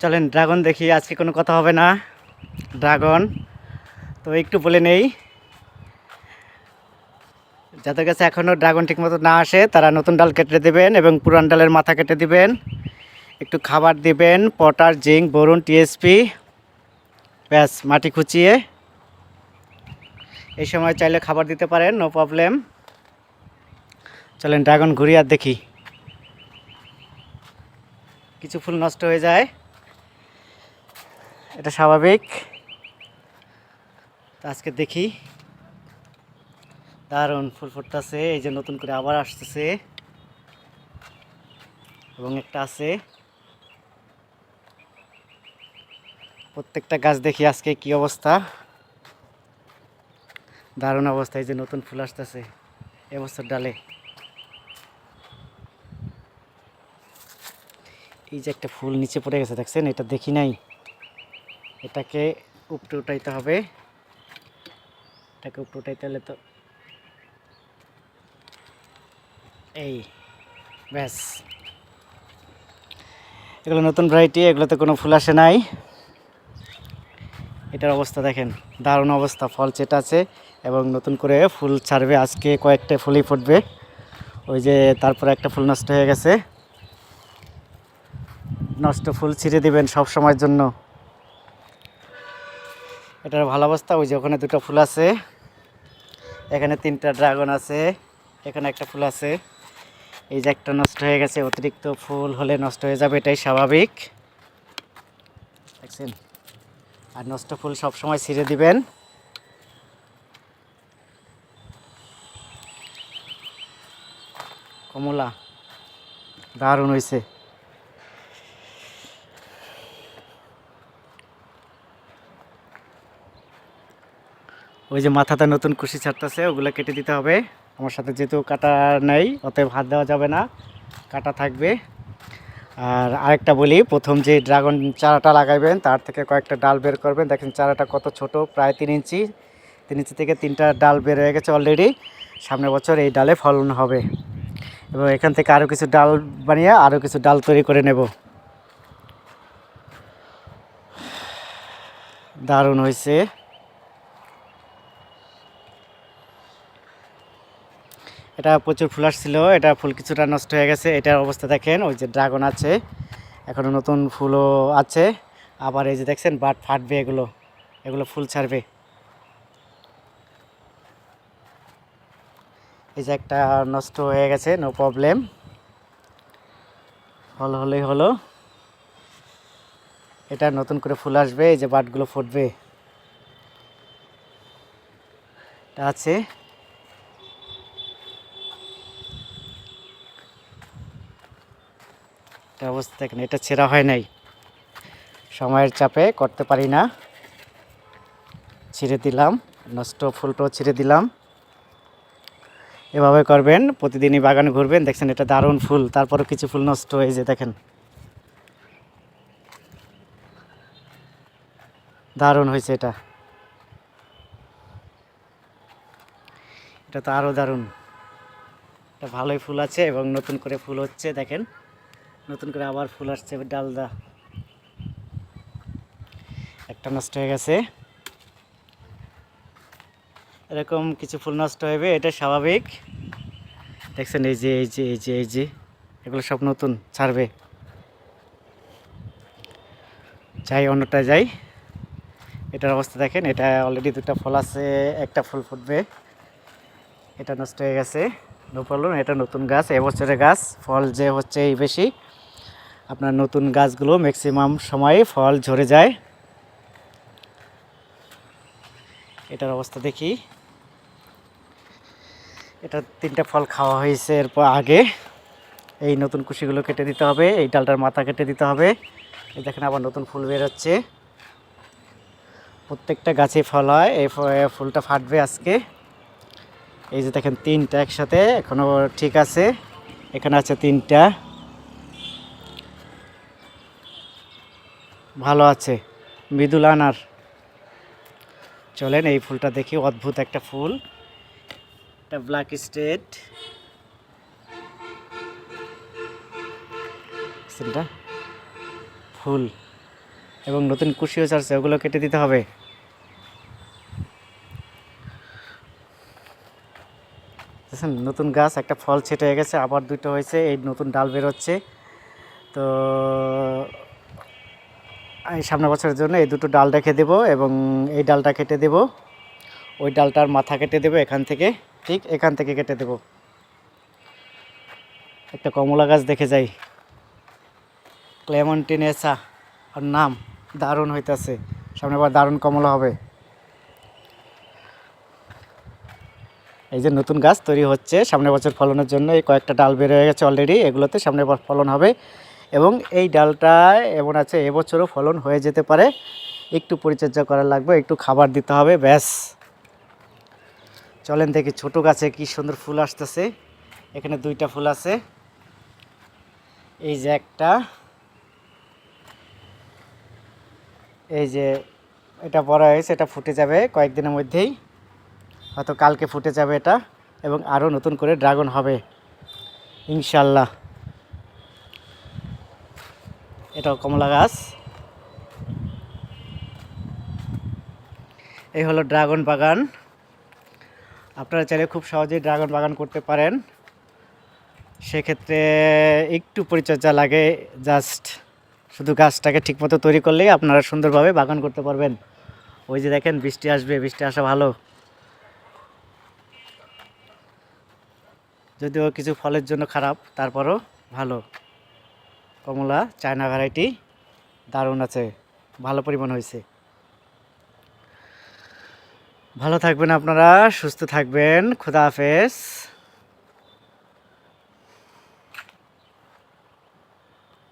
চলেন ড্রাগন দেখি, আজকে কোনো কথা হবে না। ড্রাগন, তো একটু বলে নেই। যাদের কাছে এখনও ড্রাগন ঠিকমতো না আসে, তারা নতুন ডাল কেটে দেবেন এবং পুরান ডালের মাথা কেটে দিবেন। একটু খাবার দিবেন পটার জিঙ্ক বরুণ টিএসপি ব্যাস, মাটি খুঁচিয়ে। এই সময় চাইলে খাবার দিতে পারেন নো প্রবলেম চলেন ড্রাগন ঘুরি আর দেখি। কিছু ফুল নষ্ট হয়ে যায়। এটা স্বাভাবিক। আজকে দেখি। দারুণ ফুল ফুটতেছে, এই যে নতুন করে আবার আসতেছে। এবং একটা আছে। প্রত্যেকটা গাছ দেখি আজকে কি অবস্থা। দারুণ অবস্থা, এই যে নতুন ফুল আসতেছে এবছর ডালে। এই যে একটা ফুল নিচে পড়ে গেছে, দেখছেন? এটা দেখি নাই। এটাকে উপটে উঠাইতে হবে। এটাকে উপটে উঠাইতে হলে তো এই, ব্যাস। এগুলো নতুন ভ্যারাইটি এগুলোতে কোনো ফুল আসে নাই। এটার অবস্থা দেখেন, দারুণ অবস্থা, ফল চেটা আছে এবং নতুন করে ফুল ছাড়বে। আজকে কয়েকটা ফুলই ফুটবে। ওই যে তারপরে একটা ফুল নষ্ট হয়ে গেছে। নষ্ট ফুল ছিঁড়ে দিবেন সব সময়ের জন্য। এটার ভালো অবস্থা, ওই যে ওখানে দুটো ফুল আছে। এখানে তিনটা ড্রাগন আছে, এখানে একটা ফুল আছে। এই যে একটা নষ্ট হয়ে গেছে, অতিরিক্ত ফুল হলে নষ্ট হয়ে যাবে, এটাই স্বাভাবিক। দেখছেন? আর নষ্ট ফুল সব সময় ছিঁড়ে দিবেন। কমলা, দারুণ হয়েছে ওই যে মাথাতে নতুন কুশি ছাড়তেছে, ওগুলো কেটে দিতে হবে। আমার সাথে যেহেতু কাটা নেই, অতএব হাত দেওয়া যাবে না, কাটা থাকবে। আর আরেকটা বলি, প্রথম যে ড্রাগন চারাটা লাগাইবেন, তার থেকে কয়েকটা ডাল বের করবেন। দেখেন চারাটা কত ছোট, প্রায় তিন ইঞ্চি তিন ইঞ্চি থেকে তিনটা ডাল বের হয়ে গেছে অলরেডি সামনের বছর এই ডালে ফলন হবে। এবং এখান থেকে আরও কিছু ডাল বানিয়ে আরও কিছু ডাল তৈরি করে নেব। দারুণ হয়েছে। এটা প্রচুর ফুল আসছিল, এটা ফুল কিছুটা নষ্ট হয়ে গেছে, এটার অবস্থা দেখেন, ওই যে ড্রাগন আছে এখনও নতুন ফুলও আছে, আবার এই যে দেখছেন বাট ফাটবে এগুলো এগুলো ফুল ছাড়বে। এই যে একটা নষ্ট হয়ে গেছে নো প্রবলেম ফল হলেই হলো। এটা নতুন করে ফুল আসবে, এই যে বাটগুলো ফুটবে। এটা আছে। অবস্থা দেখেন এটা ছেঁড়া হয় নাই। সময়ের চাপে করতে পারি না। ছিঁড়ে দিলাম, নষ্ট ফুলটাও ছিঁড়ে দিলাম। এভাবে করবেন, প্রতিদিনই বাগানে ঘুরবেন, দেখছেন এটা দারুণ ফুল, তারপরও কিছু ফুল নষ্ট হয়ে যায় দেখেন। দারুণ হয়েছে এটা। এটা তো আরও দারুণ। এটা ভালোই ফুল আছে এবং নতুন করে ফুল হচ্ছে, দেখেন। নতুন করে আবার ফুল আসছে ডালদা। একটা নষ্ট হয়ে গেছে। এরকম কিছু ফুল নষ্ট হবে এটা স্বাভাবিক। দেখছেন, এই যে এই যে এই যে এই যে, এগুলো সব নতুন, ছাড়বে। যাই, অন্যটা যাই। এটার অবস্থা দেখেন, এটা অলরেডি দুটো ফল আছে, একটা ফুল ফুটবে। এটা নষ্ট হয়ে গেছে নো প্রবলেম এটা নতুন গাছ, এবছরের গাছ, ফল যে হচ্ছে এই বেশি। আপনার নতুন গাছগুলো ম্যাক্সিমাম সময়ে ফল ঝরে যায়। এটার অবস্থা দেখি। এটা তিনটা ফল খাওয়া হয়েছে এরপর আগে। এই নতুন কুশিগুলো কেটে দিতে হবে, এই ডালটার মাথা কেটে দিতে হবে। এই দেখেন আবার নতুন ফুল বেরোচ্ছে প্রত্যেকটা গাছে ফল হয়, এই ফুলটা ফাটবে আজকে। এই যে দেখেন তিনটা একসাথে এখনও ঠিক আছে। এখানে আছে তিনটা। ভালো আছে। মৃদুল আনার। চলেন এই ফুলটা দেখি, অদ্ভুত একটা ফুল। এটা ব্ল্যাক স্টেট ফুল। এবং নতুন কুশিও ছাড়ছে ওগুলো কেটে দিতে হবে। নতুন গাছ, একটা ফল ছেটে গেছে, আবার দুটো হয়েছে, এই নতুন ডাল বেরোচ্ছে। তো এই সামনের বছরের জন্য এই দুটো ডাল রেখে দেব এবং এই ডালটা কেটে দেব। ওই ডালটার মাথা কেটে দেব এখান থেকে, ঠিক এখান থেকে কেটে দেব। একটা কমলা গাছ দেখে যাই। ক্লেমন্টিনেসা আর নাম দারুণ হইতাছে। সামনে আবার দারুণ কমলা হবে। এই যে নতুন গাছ তৈরি হচ্ছে, সামনের বছর ফলনের জন্য এই কয়েকটা ডাল বের হয়ে গেছে অলরেডি এগুলোতে সামনে বার ফলন হবে। এবং এই ডালটায় এমন আছে, এবছরও ফলন হয়ে যেতে পারে। একটু পরিচর্যা করা লাগবে, একটু খাবার দিতে হবে, ব্যাস। চলেন দেখি ছোট গাছে কি সুন্দর ফুল আসতেছে। এখানে দুইটা ফুল আছে। এই যে একটা। এই যে এটা বড় হয়েছে, এটা ফুটে যাবে কয়েকদিনের মধ্যেই। হয়তো কালকে ফুটে যাবে এটা, এবং আরও নতুন করে ড্রাগন হবে। ইনশাল্লাহ। এটাও কমলা গাছ। এই হলো ড্রাগন বাগান। আপনারা চাইলে খুব সহজেই ড্রাগন বাগান করতে পারেন। সেক্ষেত্রে একটু পরিচর্যা লাগে, জাস্ট শুধু গাছটাকে ঠিকমতো তৈরি করলেই আপনারা সুন্দরভাবে বাগান করতে পারবেন। ওই যে দেখেন, বৃষ্টি আসবে, বৃষ্টি আসা ভালো। যদিও কিছু ফলের জন্য খারাপ, তারপরও ভালো। কমলা, চায়না ভ্যারাইটি দারুণ আছে। ভালো পরিমাণ হয়েছে। ভালো থাকবেন আপনারা, সুস্থ থাকবেন। খুদা হাফেজ।